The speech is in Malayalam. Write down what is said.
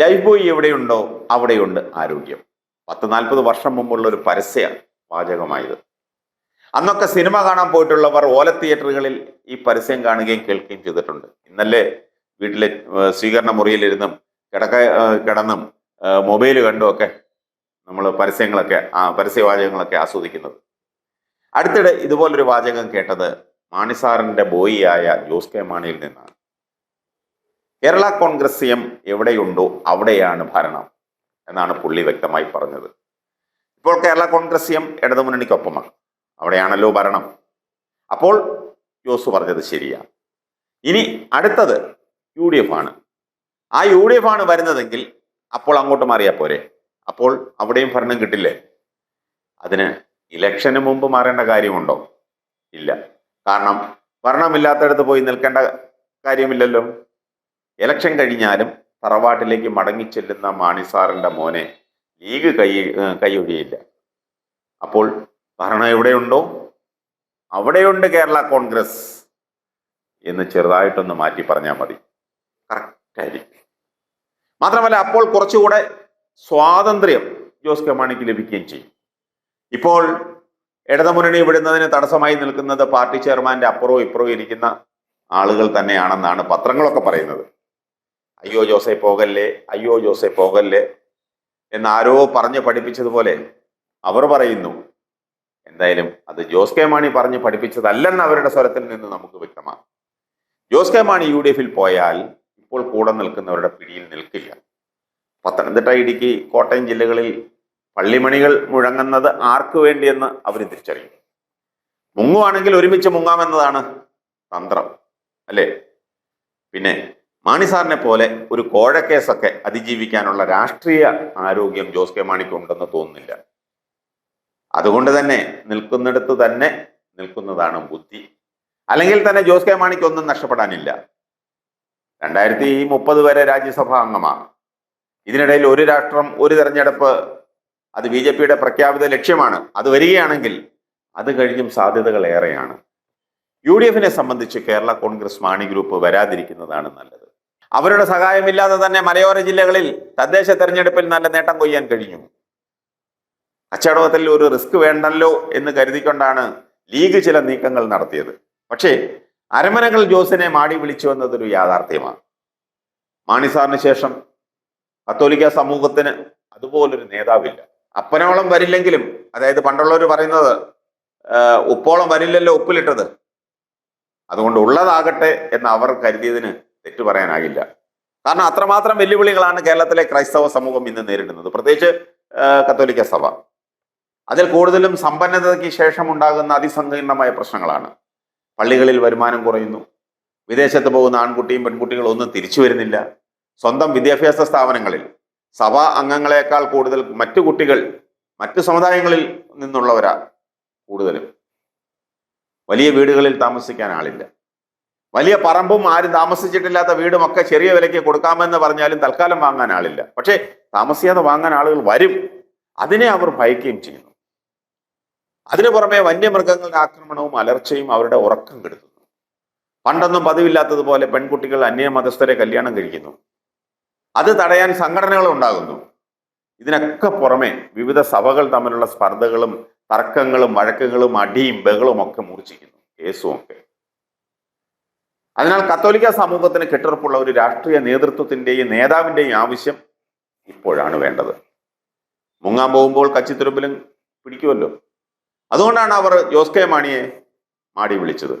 ലൈഫ് ബോയ് എവിടെയുണ്ടോ അവിടെയുണ്ട് ആരോഗ്യം. പത്ത് നാൽപ്പത് വർഷം മുമ്പുള്ള ഒരു പരസ്യ വാചകമായത്. അന്നൊക്കെ സിനിമ കാണാൻ പോയിട്ടുള്ളവർ ഓല തിയേറ്ററുകളിൽ ഈ പരസ്യം കാണുകയും കേൾക്കുകയും ചെയ്തിട്ടുണ്ട്. ഇന്നലെ വീട്ടിലെ സ്വീകരണ മുറിയിലിരുന്നും കിടക്ക കിടന്നും മൊബൈൽ കണ്ടും ഒക്കെ നമ്മൾ പരസ്യങ്ങളൊക്കെ ആ പരസ്യവാചകങ്ങളൊക്കെ ആസ്വദിക്കുന്നത്. അടുത്തിടെ ഇതുപോലൊരു വാചകം കേട്ടത് മാണിസാറിന്റെ ബോയിയായ ജോസ് കെ മാണിയിൽ നിന്നാണ്. കേരള കോൺഗ്രസ് എം എവിടെയുണ്ടോ അവിടെയാണ് ഭരണം എന്നാണ് പുള്ളി വ്യക്തമായി പറഞ്ഞത്. ഇപ്പോൾ കേരള കോൺഗ്രസ് എം ഇടതുമുന്നണിക്കൊപ്പമാണ്. അവിടെയാണല്ലോ ഭരണം. അപ്പോൾ ജോസ് പറഞ്ഞത് ശരിയാണ് ഇനി അടുത്തത് യു ഡി എഫ് ആണ്. ആ യു ഡി എഫ് ആണ് വരുന്നതെങ്കിൽ അപ്പോൾ അങ്ങോട്ട് മാറിയാൽ പോരെ. അപ്പോൾ അവിടെയും ഭരണം കിട്ടില്ലേ? അതിന് ഇലക്ഷന് മുമ്പ് മാറേണ്ട കാര്യമുണ്ടോ? ഇല്ല. കാരണം ഭരണമില്ലാത്തടത്ത് പോയി നിൽക്കേണ്ട കാര്യമില്ലല്ലോ. ഇലക്ഷൻ കഴിഞ്ഞാലും തറവാട്ടിലേക്ക് മടങ്ങിച്ചെല്ലുന്ന മാണിസാറിന്റെ മോനെ ലീഗ് കൈ കൈയൊഴിയില്ല അപ്പോൾ ഭരണം എവിടെയുണ്ടോ? അവിടെയുണ്ട് കേരള കോൺഗ്രസ് എന്ന് ചെറുതായിട്ടൊന്ന് മാറ്റി പറഞ്ഞാൽ മതി. കറക്റ്റായിരിക്കും മാത്രമല്ല അപ്പോൾ കുറച്ചുകൂടെ സ്വാതന്ത്ര്യം ജോസ് കെ മാണിക്ക് ലഭിക്കുകയും ചെയ്യും. ഇപ്പോൾ ഇടതുമുന്നണി വിടുന്നതിന് തടസ്സമായി നിൽക്കുന്നത് പാർട്ടി ചെയർമാന്റെ അപ്പുറവും ഇപ്പുറവും ഇരിക്കുന്ന ആളുകൾ തന്നെയാണെന്നാണ് പത്രങ്ങളൊക്കെ പറയുന്നത്. അയ്യോ ജോസെ പോകല്ലേ അയ്യോ ജോസെ പോകല്ലേ എന്നാരോ പറഞ്ഞ് പഠിപ്പിച്ചതുപോലെ അവർ പറയുന്നു. എന്തായാലും അത് ജോസ് കെ മാണി പറഞ്ഞ് പഠിപ്പിച്ചതല്ലെന്ന് അവരുടെ സ്വരത്തിൽ നിന്ന് നമുക്ക് വ്യക്തമാണ്. Jose K Mani U D എഫിൽ പോയാൽ ഇപ്പോൾ കൂടെ നിൽക്കുന്നവരുടെ പിടിയിൽ നിൽക്കില്ല. പത്തനംതിട്ട ഇടുക്കി കോട്ടയം ജില്ലകളിൽ പള്ളിമണികൾ മുഴങ്ങുന്നത് ആർക്കു വേണ്ടിയെന്ന് അവർ തിരിച്ചറിയും. മുങ്ങുവാണെങ്കിൽ ഒരുമിച്ച് മുങ്ങാമെന്നതാണ് തന്ത്രം അല്ലേ? പിന്നെ മാണി സാറിനെ പോലെ ഒരു കോഴക്കേസൊക്കെ അതിജീവിക്കാനുള്ള രാഷ്ട്രീയ ആരോഗ്യം ജോസ് കെ മാണിക്ക് ഉണ്ടെന്ന് തോന്നുന്നില്ല. അതുകൊണ്ട് തന്നെ നിൽക്കുന്നിടത്ത് തന്നെ നിൽക്കുന്നതാണ് ബുദ്ധി. അല്ലെങ്കിൽ തന്നെ ജോസ് കെ മാണിക്ക് ഒന്നും നഷ്ടപ്പെടാനില്ല. രണ്ടായിരത്തി മുപ്പത് വരെ രാജ്യസഭാ അംഗമാണ്. ഇതിനിടയിൽ ഒരു രാഷ്ട്രം ഒരു തെരഞ്ഞെടുപ്പ് അത് ബി ജെ പിയുടെ പ്രഖ്യാപിത ലക്ഷ്യമാണ്. അത് വരികയാണെങ്കിൽ അത് കഴിഞ്ഞും സാധ്യതകൾ ഏറെയാണ്. യു ഡി എഫിനെ സംബന്ധിച്ച് കേരള കോൺഗ്രസ് മാണി ഗ്രൂപ്പ് വരാതിരിക്കുന്നതാണ് നല്ലത്. അവരുടെ സഹായമില്ലാതെ തന്നെ മലയോര ജില്ലകളിൽ തദ്ദേശ തെരഞ്ഞെടുപ്പിൽ നല്ല നേട്ടം കൊയ്യാൻ കഴിഞ്ഞു. കച്ചവടത്തിൽ ഒരു റിസ്ക് വേണ്ടല്ലോ എന്ന് കരുതിക്കൊണ്ടാണ് ലീഗ് ചില നീക്കങ്ങൾ നടത്തിയത്. പക്ഷേ അരമനകൾ ജോസിനെ മാടി വിളിച്ചു വന്നതൊരു യാഥാർത്ഥ്യമാണ്. മാണിസാറിന് ശേഷം കത്തോലിക്ക സമൂഹത്തിന് അതുപോലൊരു നേതാവില്ല. അപ്പനോളം വരില്ലെങ്കിലും അതായത് പണ്ടുള്ളവർ പറയുന്നത് ഉപ്പോളം വരില്ലല്ലോ ഉപ്പിലിട്ടത്. അതുകൊണ്ട് ഉള്ളതാകട്ടെ എന്ന് അവർ കരുതിയതിന് തെറ്റു പറയാനാകില്ല. കാരണം അത്രമാത്രം വെല്ലുവിളികളാണ് കേരളത്തിലെ ക്രൈസ്തവ സമൂഹം ഇന്ന് നേരിടുന്നത്. പ്രത്യേകിച്ച് കത്തോലിക്ക സഭ. അതിൽ കൂടുതലും സമ്പന്നതയ്ക്ക് ശേഷം ഉണ്ടാകുന്ന അതിസങ്കീർണമായ പ്രശ്നങ്ങളാണ്. പള്ളികളിൽ വരുമാനം കുറയുന്നു. വിദേശത്ത് പോകുന്ന ആൺകുട്ടിയും പെൺകുട്ടികളും ഒന്നും തിരിച്ചു വരുന്നില്ല. സ്വന്തം വിദ്യാഭ്യാസ സ്ഥാപനങ്ങളിൽ സഭാ അംഗങ്ങളെക്കാൾ കൂടുതൽ മറ്റു കുട്ടികൾ മറ്റു സമുദായങ്ങളിൽ നിന്നുള്ളവരാ കൂടുതലും. വലിയ വീടുകളിൽ താമസിക്കാൻ ആളില്ല. വലിയ പറമ്പും ആരും താമസിച്ചിട്ടില്ലാത്ത വീടും ഒക്കെ ചെറിയ വിലയ്ക്ക് കൊടുക്കാമെന്ന് പറഞ്ഞാലും തൽക്കാലം വാങ്ങാൻ ആളില്ല. പക്ഷേ താമസിയാതെ വാങ്ങാൻ ആളുകൾ വരും. അതിനെ അവർ ഭയക്കുകയും ചെയ്യുന്നു. അതിനു പുറമെ വന്യമൃഗങ്ങളുടെ ആക്രമണവും അലർച്ചയും അവരുടെ ഉറക്കം കെടുത്തുന്നു. പണ്ടൊന്നും പതിവില്ലാത്തതുപോലെ പെൺകുട്ടികൾ അന്യമതസ്ഥരെ കല്യാണം കഴിക്കുന്നു. അത് തടയാൻ സംഘടനകൾ ഉണ്ടാകുന്നു. ഇതിനൊക്കെ പുറമെ വിവിധ സഭകൾ തമ്മിലുള്ള സ്പർദ്ധകളും തർക്കങ്ങളും വഴക്കുകളും അടിയും ബഹളും ഒക്കെ മൂർച്ഛിക്കുന്നു. കേസും ഒക്കെ. അതിനാൽ കത്തോലിക്ക സമൂഹത്തിന് കെട്ടുറപ്പുള്ള ഒരു രാഷ്ട്രീയ നേതൃത്വത്തിന്റെയും നേതാവിന്റെയും ആവശ്യം ഇപ്പോഴാണ് വേണ്ടത്. മുങ്ങാൻ പോകുമ്പോൾ കച്ചിത്തുരുമ്പിലും പിടിക്കുമല്ലോ. അതുകൊണ്ടാണ് അവർ ജോസ് കെ മാണിയെ മാടി വിളിച്ചത്.